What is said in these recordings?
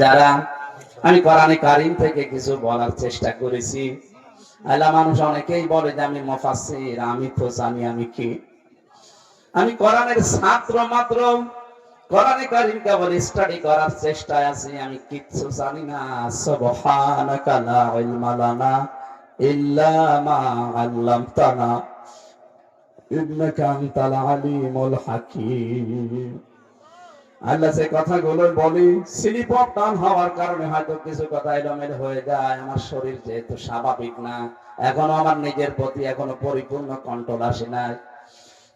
যারা, আমি কোরআনে কারিম থেকে কিছু বলার চেষ্টা করেছি। আল্লাহ মানুষ অনেকেই বলে যে, আমি মুফাসসির, আমি তো জানি আমি কি? আমি কোরআনের ছাত্র মাত্র। কোরআনে কারিম কেবল স্টাডি করার চেষ্টায় আছি। আমি কিচ্ছু জানি না। সুবহানাকা লা ইলমা লানা ইল্লা মা আল্লামতানা। ইন্নাকা আনতাল আলিমুল হাকীম। আল্লাহ যে কথাগুলো বলি স্লিপ অফ হওয়ার কারণে হয়তো কিছু কথা এলোমেলো হয়ে যায়। আমার শরীর যেহেতু স্বাভাবিক না, এখনও আমার নিজের প্রতি এখনও পরিপূর্ণ কন্ট্রোল আসে নাই।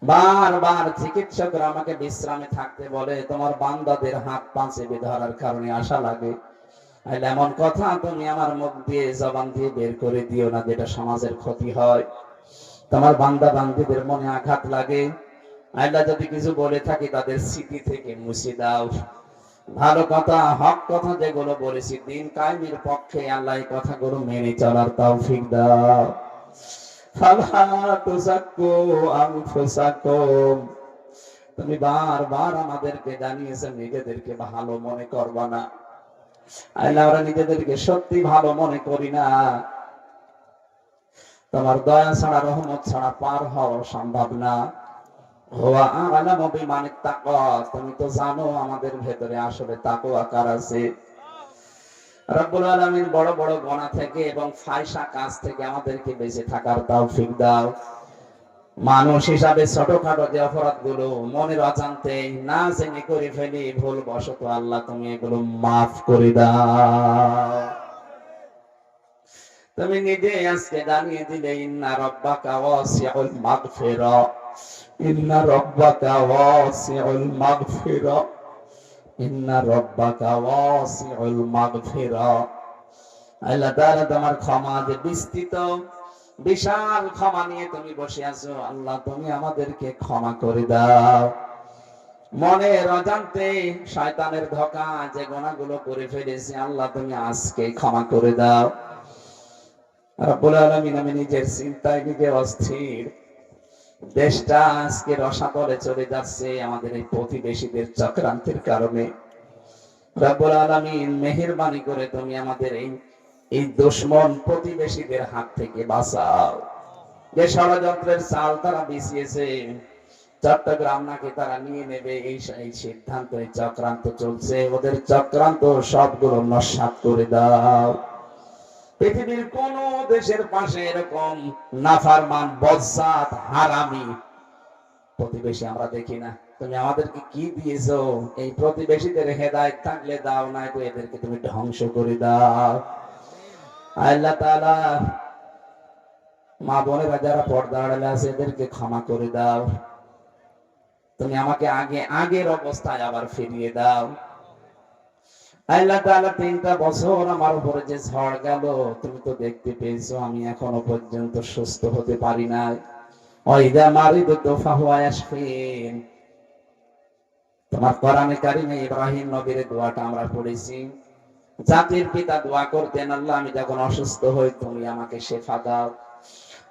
বারবার চিকিৎসকরা আমাকে বিশ্রামে থাকতে বলে, তোমার বান্দাদের হাত পা চেপে ধরার কারণে আশা লাগে। এমন কথা তুমি আমার মুখ দিয়ে, জবান দিয়ে বের করে দিও না, যেটা সমাজের ক্ষতি হয়। তোমার বান্দা বান্দিদের মনে আঘাত লাগে। আল্লাহ যদি কিছু বলে থাকি, তাদের স্মৃতি থেকে মুছে দাও। ভালো কথা, হক কথা যেগুলো বলেছি, দিন কায়েমের পক্ষে আল্লাহ কথাগুলো মেনে চলার তৌফিক দাও। তুমি আমাদেরকে নিজেদেরকে ভালো মনে করবা না। আল্লাহ, আমরা নিজেদেরকে সত্যি ভালো মনে করি না। তোমার দয়া ছাড়া, রহমত ছাড়া পার হওয়া সম্ভব না। তুমি তো জানো আমাদের ভেতরে আসলে তাকওয়া কার আছে। রব্বুল আলামিন বড় বড় থেকে এবং কাজ থেকে আমাদেরকে বেঁচে থাকার দাও। মানুষ হিসাবে ছোটখাটো যে অপরাধগুলো মনের অজান্তে না জেনে করে ফেলি ভুল বশত আল্লাহ তুমি এগুলো মাফ করে দাও। তুমি নিজে আজকে জানিয়ে দিলে, ইন্না রব্বাকা ওয়াসিউল মাগফিরা। ক্ষমা যে আমাদেরকে ক্ষমা করে দাও। মনের অজান্তে শয়তানের ধোকা যে গোনাগুলো করে ফেলেছি, আল্লাহ তুমি আজকে ক্ষমা করে দাও। রব্বুল আলামিন, আমি নিজের চিন্তায় নিজে অস্থির। দেশটা আজকে রসাতলে চলে যাচ্ছে আমাদের এই প্রতিবেশীদের চক্রান্তের কারণে। রব্বুল আলামিন মেহেরবানি করে তুমি আমাদের এই এই দুশ্মন প্রতিবেশীদের হাত থেকে বাঁচাও। যে ষড়যন্ত্রের চাল তারা বিছিয়েছে, চট্টগ্রাম নাকি তারা নিয়ে নেবে, এই সিদ্ধান্ত চক্রান্ত চলছে। ওদের চক্রান্ত সবগুলো নস্বাত করে দাও। পৃথিবীর কোন দেশের পাশে এরকম নাফারমান, বজ্জাত, হারামি প্রতিবেশী আমরা দেখি না। তুমি আমাদেরকে কি দিয়েছ? এই প্রতিবেশীদের হেদায়েত থাকলে দাও না তো এদেরকে তুমি ধ্বংস করে দাও। আল্লাহ তাআলা মা বোনেরা যারা পর্দা আড়ালে আছে, এদেরকে ক্ষমা করে দাও। তুমি আমাকে আগে, আগের অবস্থায় আবার ফিরিয়ে দাও। আল্লাহ তাআলা তিনটা বছর আমার উপরে যে ঝড় গেল, তুমি তো দেখতে পেয়েছ, আমি এখনও পর্যন্ত সুস্থ হতে পারি না ওয়াইদা মারিদতু ফাহুয়া ইয়াশফিন তোমার কোরআনে কারিমে ইব্রাহিম নবীর দোয়াটা আমরা পড়েছি। জাতির পিতা দোয়া করতেন, আল্লাহ, আমি যখন অসুস্থ হই, তুমি আমাকে শেফা দাও।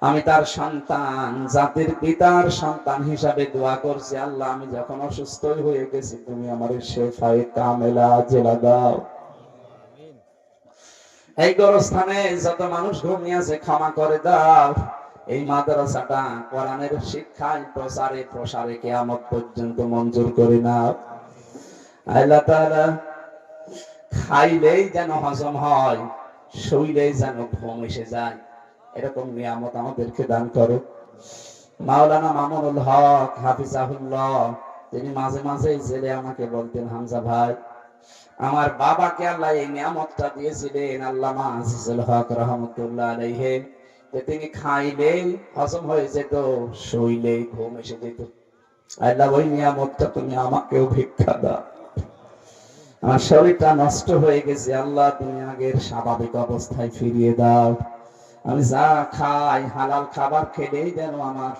আমি তার সন্তান, জাতির পিতার সন্তান হিসাবে দোয়া করছি। আল্লাহ, আমি যখন অসুস্থ হয়ে গেছি, তুমি আমার শেফায়ে কামেলা জেলা দাও। এই গরস্থানে যত মানুষ ঘুমিয়ে আছে, ক্ষমা করে দাও। এই মাদ্রাসাটা কোরআনের শিক্ষায় প্রসারে প্রসারে কেয়ামত পর্যন্ত মঞ্জুর করে নাও। আল্লাহ তাআলা খাইলেই যেন হজম হয়, শুইলেই যেন ঘুম এসে যায়। এরকম নিয়ামত আমাদেরকে দান করো। মাওলানা মামুনুল হক হাফিজাহুল্লাহ, তিনি মাঝে মাঝে জেলে আমাকে বলতেন, হামজা ভাই, আমার বাবাকে আল্লাহ এই নিয়ামতটা দিয়েছিলেন, আল্লামা আজিজুল হক রহমতুল্লাহ আলাইহি, যে তিনি খাইলেই হজম হয়ে যেত শুইলেই ঘুম এসে যেত। আল্লাহ ওই নিয়ামতটা তুমি আমাকেও ভিক্ষা দাও। আমার শরীরটা নষ্ট হয়ে গেছে, আল্লাহ তুমি আগের স্বাভাবিক অবস্থায় ফিরিয়ে দাও। আমি যা খাই হালাল খাবার খেলেই যেন আমার